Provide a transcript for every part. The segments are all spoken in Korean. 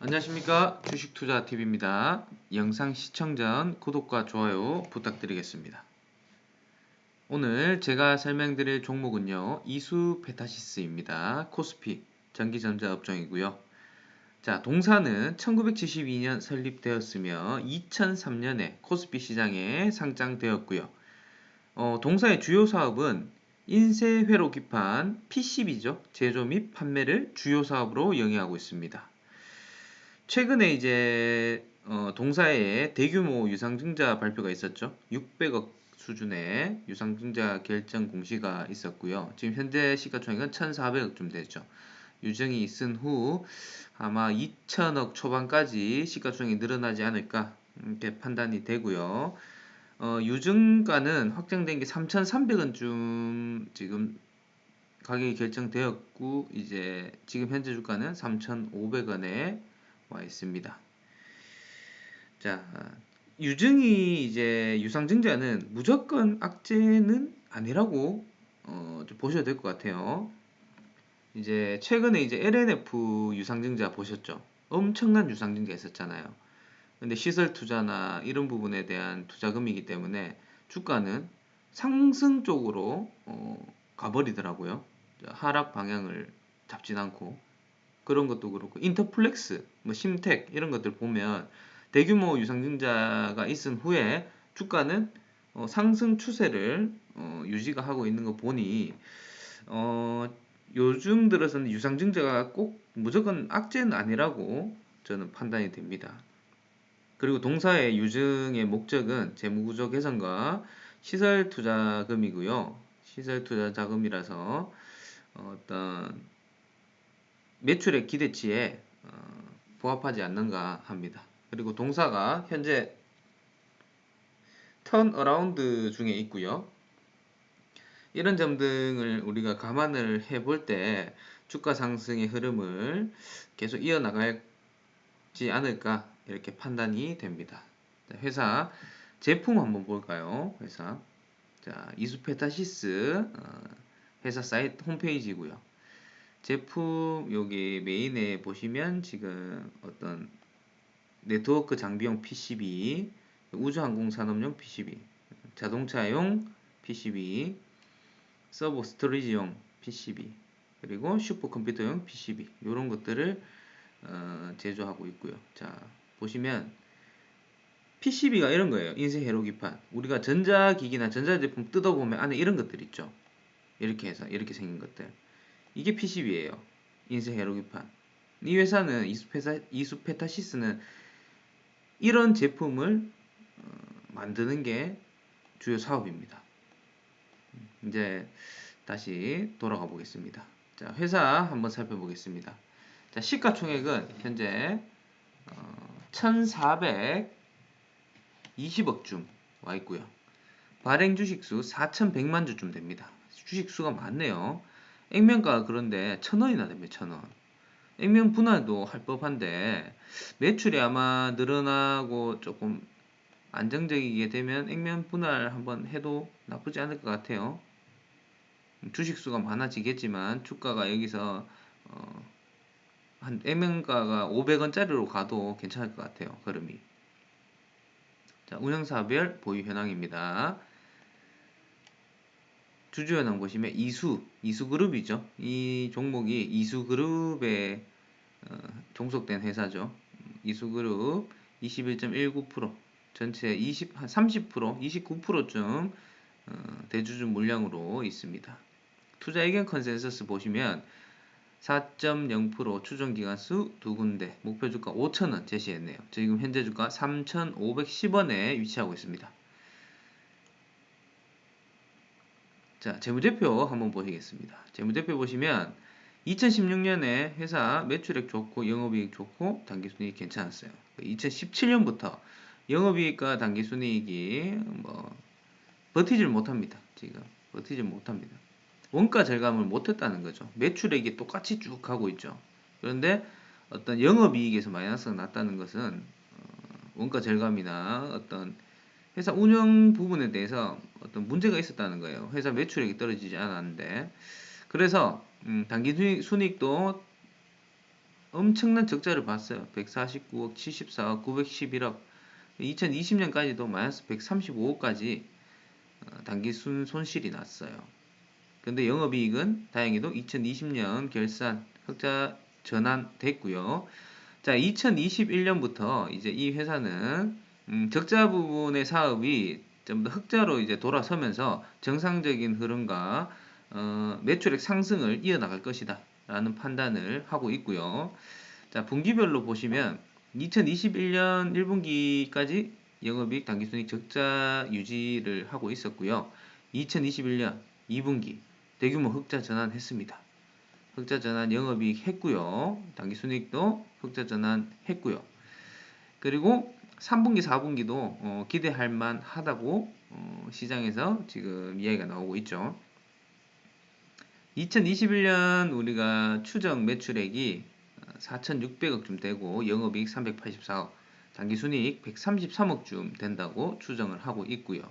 안녕하십니까 주식투자TV입니다. 영상 시청 전 구독과 좋아요 부탁드리겠습니다. 오늘 제가 설명드릴 종목은요 이수 페타시스입니다. 코스피 전기전자 업종이고요. 자 동사는 1972년 설립되었으며 2003년에 코스피 시장에 상장되었고요. 어, 동사의 주요 사업은 인쇄 회로 기판 PCB죠 제조 및 판매를 주요 사업으로 영위하고 있습니다. 최근에 이제 어, 동사에 대규모 유상증자 발표가 있었죠. 600억 수준의 유상증자 결정 공시가 있었고요. 지금 현재 시가총액은 1,400억쯤 되죠. 유정이 있은 후 아마 2천억 초반까지 시가총액이 늘어나지 않을까 이렇게 판단이 되고요. 어, 유증가는 확정된 게 3,300원쯤 지금 가격이 결정되었고 이제 지금 현재 주가는 3,500원에 와 있습니다. 자, 유증이 이제 유상증자는 무조건 악재는 아니라고 어, 보셔야 될 것 같아요. 이제 최근에 이제 LNF 유상증자 보셨죠? 엄청난 유상증자 있었잖아요. 근데 시설 투자나 이런 부분에 대한 투자금이기 때문에 주가는 상승 쪽으로 어, 가버리더라고요. 하락 방향을 잡진 않고 그런 것도 그렇고 인터플렉스, 뭐 심텍 이런 것들 보면 대규모 유상증자가 있은 후에 주가는 어, 상승 추세를 어, 유지가 하고 있는 거 보니 어, 요즘 들어서는 유상증자가 꼭 무조건 악재는 아니라고 저는 판단이 됩니다. 그리고 동사의 유증의 목적은 재무구조 개선과 시설 투자금이고요. 시설 투자 자금이라서 어떤 매출의 기대치에 어, 부합하지 않는가 합니다. 그리고 동사가 현재 턴 어라운드 중에 있고요. 이런 점 등을 우리가 감안을 해 볼 때 주가 상승의 흐름을 계속 이어나갈지 않을까 이렇게 판단이 됩니다. 회사 제품 한번 볼까요? 회사 자 이수페타시스 어, 회사 사이트 홈페이지고요. 제품 여기 메인에 보시면 지금 어떤 네트워크 장비용 PCB, 우주항공 산업용 PCB, 자동차용 PCB, 서버 스토리지용 PCB, 그리고 슈퍼컴퓨터용 PCB 이런 것들을 어, 제조하고 있고요. 자 보시면 PCB가 이런 거예요. 인쇄 회로기판. 우리가 전자기기나 전자제품 뜯어보면 안에 이런 것들 있죠. 이렇게 해서 이렇게 생긴 것들. 이게 PCB예요. 인쇄 헤로기판. 이 회사는 이수페타, 이수페타시스는 이런 제품을 어, 만드는 게 주요 사업입니다. 이제 다시 돌아가 보겠습니다. 자, 회사 한번 살펴보겠습니다. 자, 시가총액은 현재 어, 1,420억 줌와 있고요. 발행 주식수 4,100만 주쯤 됩니다. 주식수가 많네요. 액면가 그런데 천 원이나 됩니다. 천 원. 액면 분할도 할 법한데 매출이 아마 늘어나고 조금 안정적이게 되면 액면 분할 한번 해도 나쁘지 않을 것 같아요. 주식수가 많아지겠지만 주가가 여기서 어, 한 액면가가 500원짜리로 가도 괜찮을 것 같아요. 걸음이. 자, 운영사별 보유 현황입니다. 주주연원 보시면 이수, 이수그룹이죠. 이 종목이 이수그룹에 어, 종속된 회사죠. 이수그룹 21.19% 전체 20, 한 30%, 29%쯤 어, 대주주 물량으로 있습니다. 투자 의견 컨센서스 보시면 4.0% 추정 기간 수 두 군데 목표 주가 5,000원 제시했네요. 지금 현재 주가 3,510원에 위치하고 있습니다. 자, 재무제표 한번 보시겠습니다. 재무제표 보시면 2016년에 회사 매출액 좋고 영업이익 좋고 당기순이익 괜찮았어요. 2017년부터 영업이익과 당기순이익이 뭐 버티질 못합니다. 지금 버티질 못합니다. 원가 절감을 못했다는 거죠. 매출액이 똑같이 쭉 가고 있죠. 그런데 어떤 영업이익에서 마이너스가 났다는 것은 어, 원가 절감이나 어떤 회사 운영 부분에 대해서 어떤 문제가 있었다는 거예요. 회사 매출액이 떨어지지 않았는데. 그래서 음, 단기 순이익도 엄청난 적자를 봤어요. 149억, 74억, 911억. 2020년까지도 마이너스 135억까지 어, 단기 순 손실이 났어요. 근데 영업이익은 다행히도 2020년 결산 흑자 전환됐고요. 자, 2021년부터 이제 이 회사는 음, 적자 부분의 사업이 좀 더 흑자로 이제 돌아서면서 정상적인 흐름과 어, 매출액 상승을 이어나갈 것이다. 라는 판단을 하고 있고요. 자, 분기별로 보시면 2021년 1분기까지 영업이익 당기순이익 적자 유지를 하고 있었고요. 2021년 2분기 대규모 흑자 전환했습니다. 흑자 전환 영업이익 했고요. 당기순이익도 흑자 전환 했고요. 그리고 3분기, 4분기도 어, 기대할 만하다고 어, 시장에서 지금 이야기가 나오고 있죠. 2021년 우리가 추정 매출액이 4,600억쯤 되고 영업이익 384억, 당기순이익 133억쯤 된다고 추정을 하고 있고요.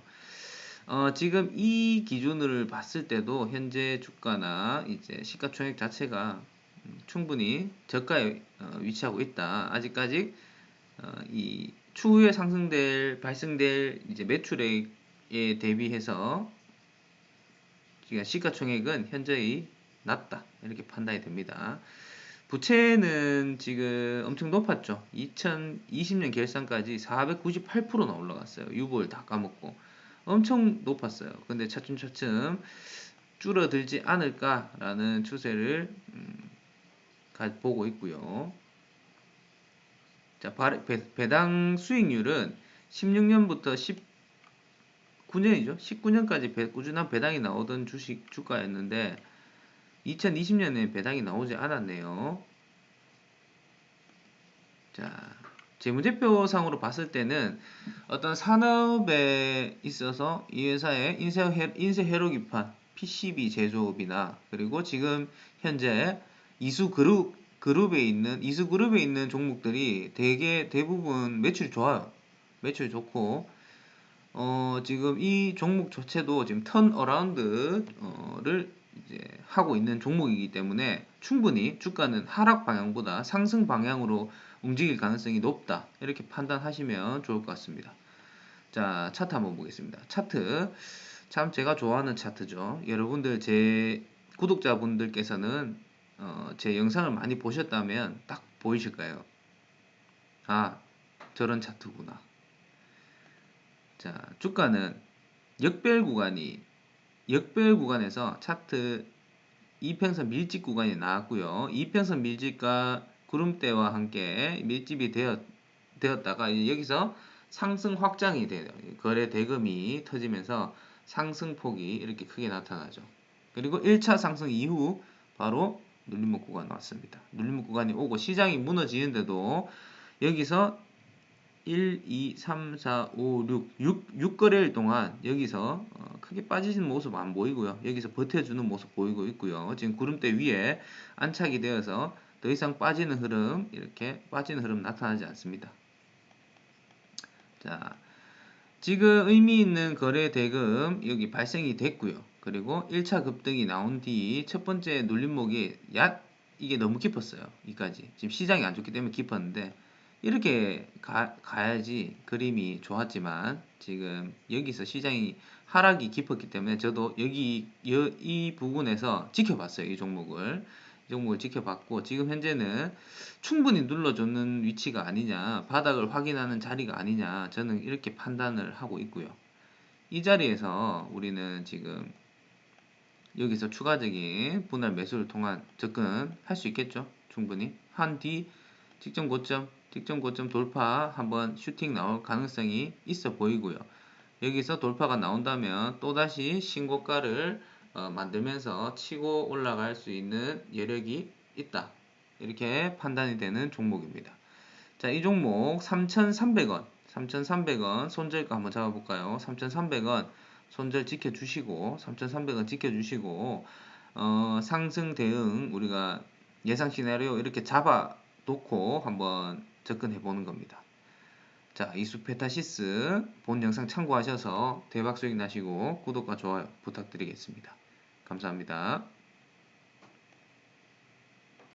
어, 지금 이 기준을 봤을 때도 현재 주가나 이제 시가총액 자체가 충분히 저가에 어, 위치하고 있다. 아직까지 어, 이 추후에 상승될 발생될 이제 매출액에 대비해서 시가총액은 현저히 낮다 이렇게 판단이 됩니다. 부채는 지금 엄청 높았죠. 2020년 결산까지 498%나 올라갔어요. 유보를 다 까먹고 엄청 높았어요. 근데 차츰차츰 줄어들지 않을까라는 추세를 음, 보고 있고요. 자, 배당 수익률은 16년부터 19년이죠. 19년까지 꾸준한 배당이 나오던 주식 주가였는데 2020년에 배당이 나오지 않았네요. 자, 재무제표상으로 봤을 때는 어떤 산업에 있어서 이 회사의 인쇄, 인쇄 회로기판, PCB 제조업이나 그리고 지금 현재 이수 그룹 그룹에 있는 이수 그룹에 있는 종목들이 대개 대부분 매출이 좋아요. 매출이 좋고 어, 지금 이 종목 자체도 지금 턴 어라운드를 이제 하고 있는 종목이기 때문에 충분히 주가는 하락 방향보다 상승 방향으로 움직일 가능성이 높다. 이렇게 판단하시면 좋을 것 같습니다. 자, 차트 한번 보겠습니다. 차트. 참 제가 좋아하는 차트죠. 여러분들 제 구독자분들께서는 어, 제 영상을 많이 보셨다면 딱 보이실 까요 아, 저런 차트구나. 자, 주가는 역별 구간이 역별 구간에서 차트 이평선 밀집 구간이 나왔고요. 이평선 밀집과 구름대와 함께 밀집이 되었, 되었다가 여기서 상승 확장이 돼요. 거래 대금이 터지면서 상승폭이 이렇게 크게 나타나죠. 그리고 1차 상승 이후 바로 눌림목 구간 왔습니다. 눌림목 구간이 오고 시장이 무너지는데도 여기서 1, 2, 3, 4, 5, 6, 6, 6거래일 동안 여기서 어, 크게 빠지는 모습 안 보이고요. 여기서 버텨주는 모습 보이고 있고요. 지금 구름대 위에 안착이 되어서 더 이상 빠지는 흐름, 이렇게 빠지는 흐름 나타나지 않습니다. 자, 지금 의미 있는 거래 대금 여기 발생이 됐고요. 그리고 1차 급등이 나온 뒤 첫 번째 눌림목이 약 이게 너무 깊었어요. 이까지. 지금 시장이 안 좋기 때문에 깊었는데 이렇게 가, 가야지 그림이 좋았지만 지금 여기서 시장이 하락이 깊었기 때문에 저도 여기 여, 이 부분에서 지켜봤어요 이 종목을 이 종목을 지켜봤고 지금 현재는 충분히 눌러주는 위치가 아니냐 바닥을 확인하는 자리가 아니냐 저는 이렇게 판단을 하고 있고요 이 자리에서 우리는 지금 여기서 추가적인 분할 매수를 통한 접근 할 수 있겠죠 충분히 한 뒤 직전 고점 직전 고점 돌파 한번 슈팅 나올 가능성이 있어 보이고요. 여기서 돌파가 나온다면 또다시 신고가를 어, 만들면서 치고 올라갈 수 있는 여력이 있다. 이렇게 판단이 되는 종목입니다. 자, 이 종목 3,300원, 3,300원 손절가 한번 잡아볼까요? 3,300원 손절 지켜주시고, 3,300원 지켜주시고, 어, 상승 대응 우리가 예상 시나리오 이렇게 잡아 놓고 한번 접근해 보는 겁니다. 자, 이수페타시스 본 영상 참고하셔서 대박 수익 나시고 구독과 좋아요 부탁드리겠습니다. 감사합니다.